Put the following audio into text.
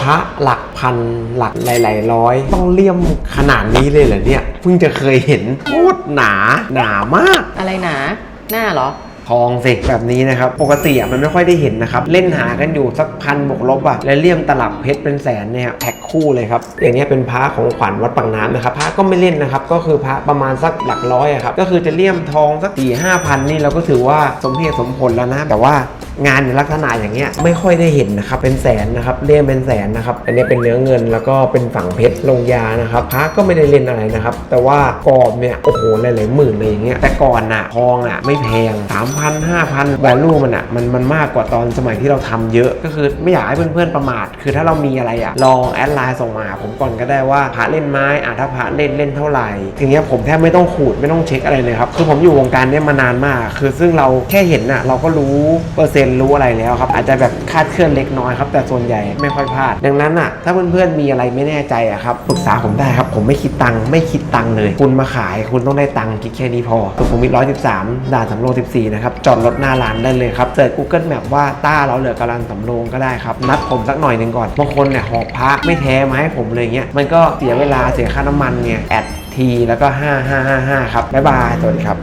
พระหลักพันหลักหลายๆร้อย ต้องเลี่ยมขนาดนี้เลยเหรอเนี่ยเพิ่งจะเคยเห็นโคตรหนาหนามาก อะไรหนา หน้าเหรอทองสิแบบนี้นะครับ ปกติอะมันไม่ค่อยได้เห็นนะครับ เล่นหากันอยู่สักพันบวกลบอะและเลี่ยมตลับเพชรเป็นแสนเนี่ยแพ็คคู่เลยครับ อย่างเนี้ยเป็นพระของขวัญวัดปังน้ำนะครับพระก็ไม่เล่นนะครับ ก็คือพระประมาณสักหลักร้อยอะครับก็คือจะเลี่ยมทองสักสี่ห้าพันนี่เราก็ถือว่าสมเหตุสมผลแล้วนะแต่ว่า งานในลักษณะอย่างเงี้ยไม่ค่อยได้เห็นนะครับเป็นแสนนะครับเลี่ยมเป็นแสนนะครับอันนี้เป็นเนื้อเงินแล้วก็เป็นฝั่งเพชรลงยานะครับพระก็ไม่ได้เล่นอะไรนะครับแต่ว่ากรอบเนี่ยโอ้โหหลายๆหมื่นเลยอย่างเงี้ยแต่ก่อนน่ะทองอะไม่แพง 3,000 5,000 value มันอะมันมันมากกว่าตอนสมัยที่เราทำเยอะก็คือไม่อยากให้เพื่อนๆประมาท คือถ้าเรามีอะไรอะลองแอดไลน์ส่งมาผมก่อนก็ได้ว่าพระเล่นไม้อะถ้าพระเล่นเล่นเท่าไหร่ทีเนี้ยผมแทบไม่ต้องขูดไม่ต้องเช็คอะไรเลยครับคือผมอยู่วงการเนี้ยมานานมาก คือซึ่งเราแค่เห็นน่ะเราก็รู้เปอร์เซ็นตรู้อะไรแล้วครับ อาจจะแบบคาดเคลื่อนเล็กน้อยครับ แต่ส่วนใหญ่ไม่ค่อยพลาด ดังนั้นอะ ถ้าเพื่อนๆมีอะไรไม่แน่ใจอะครับปรึกษาผมได้ครับ ผมไม่คิดตังค์ไม่คิดตังค์เลย คุณมาขายคุณต้องได้ตังค์คิดแค่นี้พอสุขุมวิท113ด่านสำโรง14นะครับจอดรถหน้าร้านได้เลยครับเสิร์ช Google Map ว่าต้าเราเหลือกาลันสำโรงก็ได้ครับนัดผมสักหน่อยหนึ่งก่อนบางคนเนี่ยหอบพระไม่แท้มาให้ผมเลยเงี้ยมันก็เสียเวลาเสียค่าน้ำมันเนี่ยแอดทีแล้วก็ 5555 ครับ บ๊ายบาย สวัสดีครับ